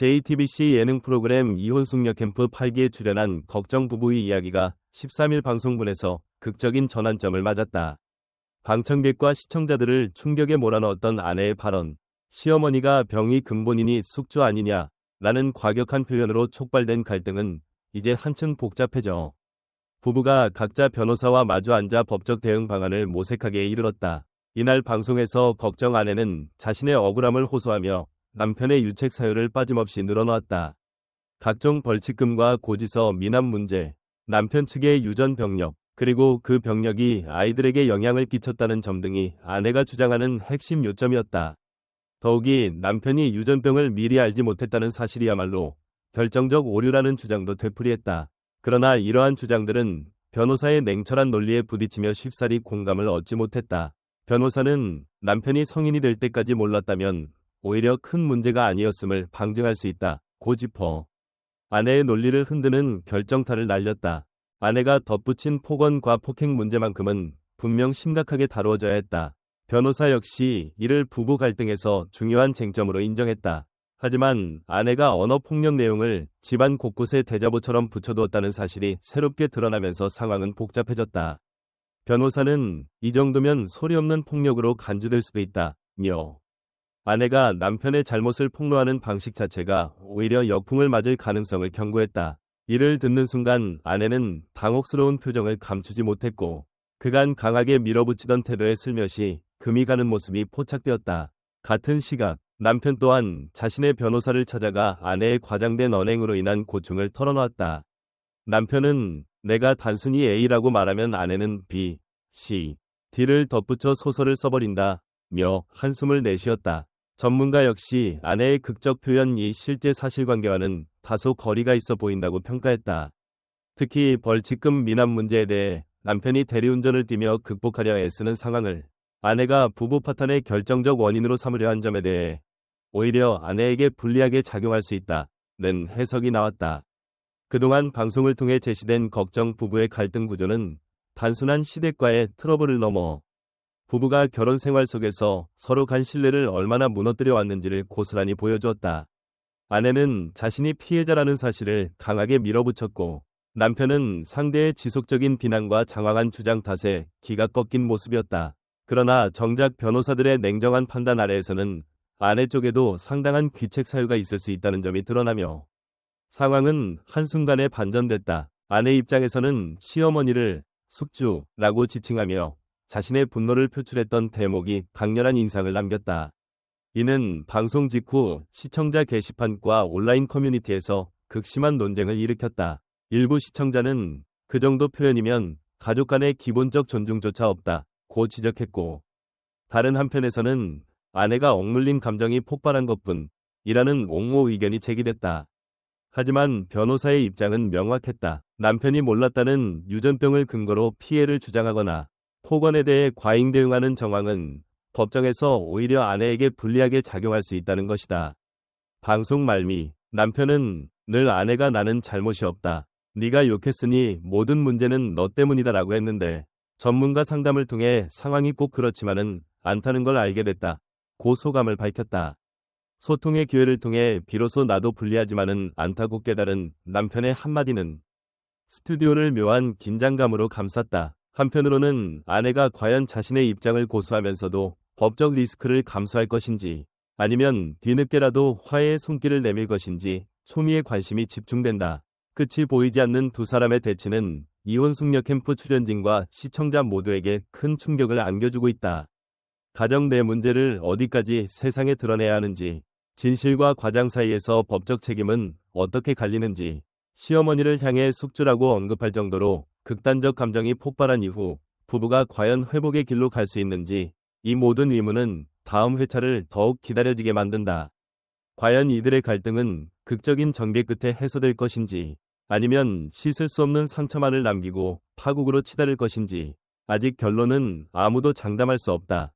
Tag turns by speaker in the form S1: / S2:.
S1: JTBC 예능 프로그램 이혼숙녀 캠프 8기에 출연한 걱정 부부의 이야기가 13일 방송분에서 극적인 전환점을 맞았다. 방청객과 시청자들을 충격에 몰아넣었던 아내의 발언, 시어머니가 병이 근본이니 숙주 아니냐, 라는 과격한 표현으로 촉발된 갈등은 이제 한층 복잡해져. 부부가 각자 변호사와 마주 앉아 법적 대응 방안을 모색하게 이르렀다. 이날 방송에서 걱정 아내는 자신의 억울함을 호소하며 남편의 유책 사유를 빠짐없이 늘어놓았다. 각종 벌칙금과 고지서 미납 문제, 남편 측의 유전 병력, 그리고 그 병력이 아이들에게 영향을 끼쳤다는 점 등이 아내가 주장하는 핵심 요점이었다. 더욱이 남편이 유전병을 미리 알지 못했다는 사실이야말로 결정적 오류라는 주장도 되풀이했다. 그러나 이러한 주장들은 변호사의 냉철한 논리에 부딪히며 쉽사리 공감을 얻지 못했다. 변호사는 남편이 성인이 될 때까지 몰랐다면 오히려 큰 문제가 아니었음을 방증할 수 있다. 고집어. 아내의 논리를 흔드는 결정타를 날렸다. 아내가 덧붙인 폭언과 폭행 문제만큼은 분명 심각하게 다루어져야 했다. 변호사 역시 이를 부부 갈등에서 중요한 쟁점으로 인정했다. 하지만 아내가 언어폭력 내용을 집안 곳곳에 대자보처럼 붙여두었다는 사실이 새롭게 드러나면서 상황은 복잡해졌다. 변호사는 이 정도면 소리 없는 폭력으로 간주될 수도 있다. 며 아내가 남편의 잘못을 폭로하는 방식 자체가 오히려 역풍을 맞을 가능성을 경고했다. 이를 듣는 순간 아내는 당혹스러운 표정을 감추지 못했고 그간 강하게 밀어붙이던 태도의 슬며시 금이 가는 모습이 포착되었다. 같은 시각 남편 또한 자신의 변호사를 찾아가 아내의 과장된 언행으로 인한 고충을 털어놓았다. 남편은 내가 단순히 A라고 말하면 아내는 B, C, D를 덧붙여 소설을 써버린다. 며 한숨을 내쉬었다. 전문가 역시 아내의 극적 표현이 실제 사실관계와는 다소 거리가 있어 보인다고 평가했다. 특히 벌칙금 미납 문제에 대해 남편이 대리운전을 뛰며 극복하려 애쓰는 상황을 아내가 부부 파탄의 결정적 원인으로 삼으려 한 점에 대해 오히려 아내에게 불리하게 작용할 수 있다는 해석이 나왔다. 그동안 방송을 통해 제시된 걱정 부부의 갈등 구조는 단순한 시댁과의 트러블을 넘어 부부가 결혼 생활 속에서 서로 간 신뢰를 얼마나 무너뜨려 왔는지를 고스란히 보여주었다. 아내는 자신이 피해자라는 사실을 강하게 밀어붙였고 남편은 상대의 지속적인 비난과 장황한 주장 탓에 기가 꺾인 모습이었다. 그러나 정작 변호사들의 냉정한 판단 아래에서는 아내 쪽에도 상당한 귀책 사유가 있을 수 있다는 점이 드러나며 상황은 한순간에 반전됐다. 아내 입장에서는 시어머니를 숙주라고 지칭하며 자신의 분노를 표출했던 대목이 강렬한 인상을 남겼다. 이는 방송 직후 시청자 게시판과 온라인 커뮤니티에서 극심한 논쟁을 일으켰다. 일부 시청자는 그 정도 표현이면 가족 간의 기본적 존중조차 없다. 고 지적했고 다른 한편에서는 아내가 억눌린 감정이 폭발한 것뿐 이라는 옹호 의견이 제기됐다. 하지만 변호사의 입장은 명확했다. 남편이 몰랐다는 유전병을 근거로 피해를 주장하거나 폭언에 대해 과잉 대응하는 정황은 법정에서 오히려 아내에게 불리하게 작용할 수 있다는 것이다. 방송 말미 남편은 늘 아내가 나는 잘못이 없다. 네가 욕했으니 모든 문제는 너 때문이다 라고 했는데 전문가 상담을 통해 상황이 꼭 그렇지만은 않다는 걸 알게 됐다. 고소감을 밝혔다. 소통의 기회를 통해 비로소 나도 불리하지만은 않다고 깨달은 남편의 한마디는 스튜디오를 묘한 긴장감으로 감쌌다. 한편으로는 아내가 과연 자신의 입장을 고수하면서도 법적 리스크를 감수할 것인지 아니면 뒤늦게라도 화해의 손길을 내밀 것인지 초미의 관심이 집중된다. 끝이 보이지 않는 두 사람의 대치는 이혼 숙녀 캠프 출연진과 시청자 모두에게 큰 충격을 안겨주고 있다. 가정 내 문제를 어디까지 세상에 드러내야 하는지, 진실과 과장 사이에서 법적 책임은 어떻게 갈리는지, 시어머니를 향해 숙주라고 언급할 정도로 극단적 감정이 폭발한 이후 부부가 과연 회복의 길로 갈 수 있는지 이 모든 의문은 다음 회차를 더욱 기다려지게 만든다. 과연 이들의 갈등은 극적인 전개 끝에 해소될 것인지 아니면 씻을 수 없는 상처만을 남기고 파국으로 치달을 것인지 아직 결론은 아무도 장담할 수 없다.